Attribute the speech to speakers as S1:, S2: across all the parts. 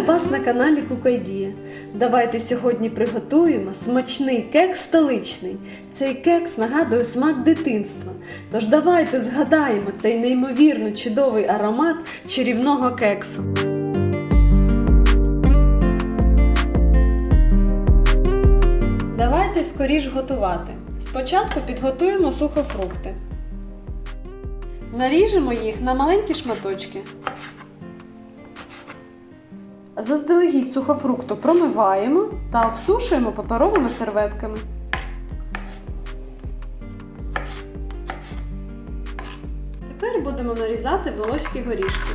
S1: вас на каналі Кукайдія. Давайте сьогодні приготуємо смачний кекс столичний. Цей кекс нагадує смак дитинства. Тож давайте згадаємо цей неймовірно чудовий аромат чарівного кексу. Давайте скоріш готувати. Спочатку підготуємо сухофрукти. Наріжемо їх на маленькі шматочки. Заздалегідь сухофрукту промиваємо та обсушуємо паперовими серветками. Тепер будемо нарізати волоські горішки.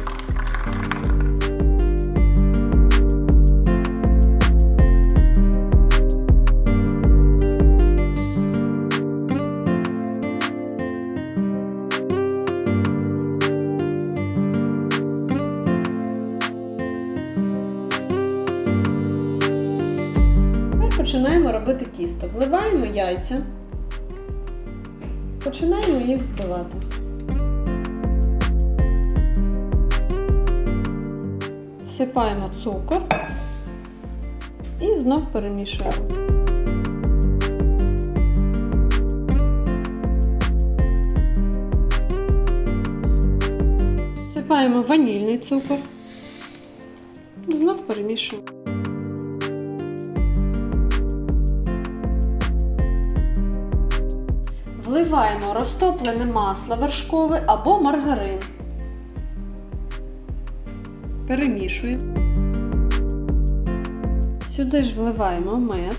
S1: Починаємо робити тісто. Вливаємо яйця, починаємо їх збивати. Всипаємо цукор і знов перемішуємо. Всипаємо ванільний цукор. Знов перемішуємо. Вливаємо розтоплене масло вершкове або маргарин. Перемішуємо. Сюди ж вливаємо мед.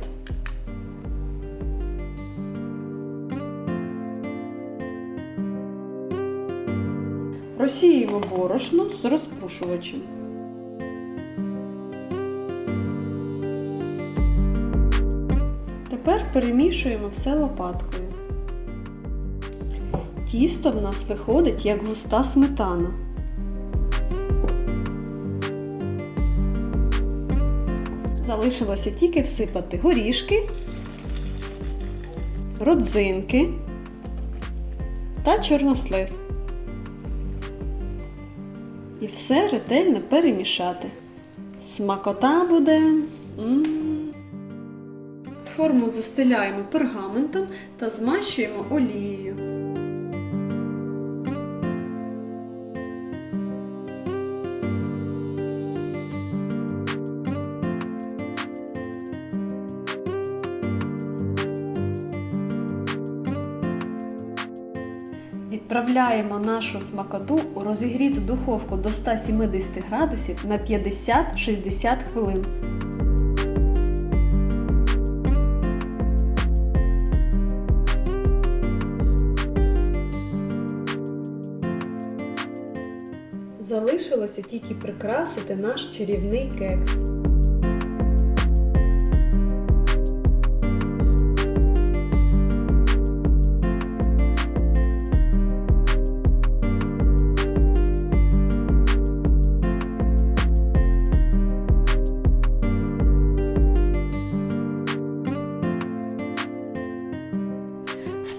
S1: Розсіємо борошно з розпушувачем. Тепер перемішуємо все лопаткою. Тісто в нас виходить як густа сметана. Залишилося тільки всипати горішки, родзинки та чорнослив. І все ретельно перемішати. Смакота буде. М. Форму застеляємо пергаментом та змащуємо олією. Відправляємо нашу смакоту у розігріту духовку до 170 градусів на 50-60 хвилин. Залишилося тільки прикрасити наш чарівний кекс.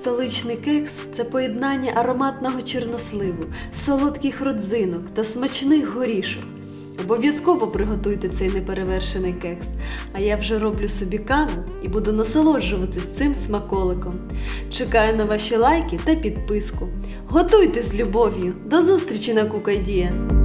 S1: Столичний кекс це поєднання ароматного чорносливу, солодких родзинок та смачних горішок. Обов'язково приготуйте цей неперевершений кекс. А я вже роблю собі каву і буду насолоджуватись цим смаколиком. Чекаю на ваші лайки та підписку. Готуйте з любов'ю! До зустрічі на Кукайдія!